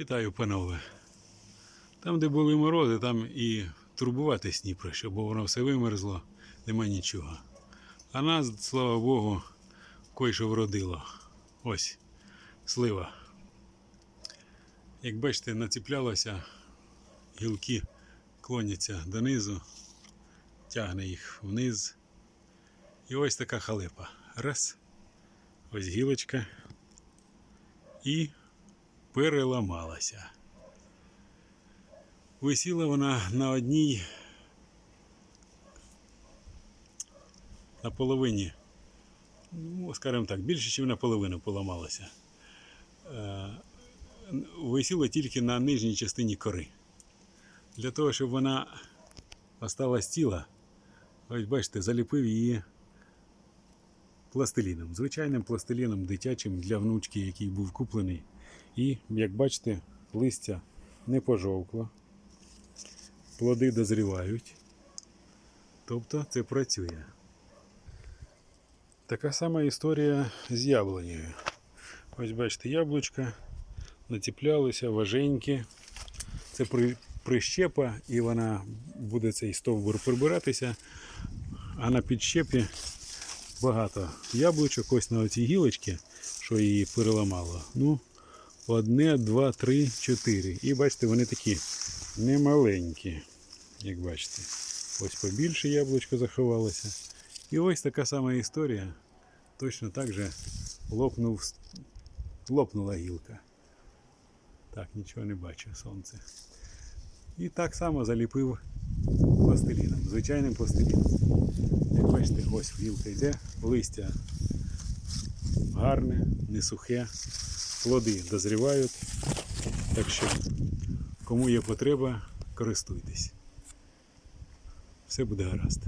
Вітаю, панове. Там, де були морози, там і турбуватись ні про що, бо воно все вимерзло, нема нічого. А нас, слава Богу, кое-що вродило. Ось слива. Як бачите, націплялося, гілки клоняться донизу, тягне їх вниз. І ось така халепа. Раз. Ось гілочка. І переламалася. Висіла вона на одній на половині, ну, скажімо так, більше, ніж наполовину поламалася. Е, Висіла тільки на нижній частині кори. Для того, щоб вона осталась ціла, ось бачите, заліпив її пластиліном, звичайним пластиліном дитячим для внучки, який був куплений. І, як бачите, листя не пожовкло, плоди дозрівають. Тобто це працює. Така сама історія з яблунею. Ось бачите, яблучка націплялися, важенькі. Це при, прищепа, і вона буде цей стовбур прибиратися, а на підщепі багато яблучок ось на оцій гілочці, що її переламало. Ну, одне, два, три, чотири. І бачите, вони такі немаленькі, як бачите. Ось побільше яблучко заховалося. І ось така сама історія. Точно так же лопнув, лопнула гілка. Так, нічого не бачу, сонце. І так само заліпив пластиліном, звичайним пластиліном. Як бачите, ось гілка йде, листя гарне, не сухе, плоди дозрівають. Так що, кому є потреба, користуйтесь. Все буде гаразд.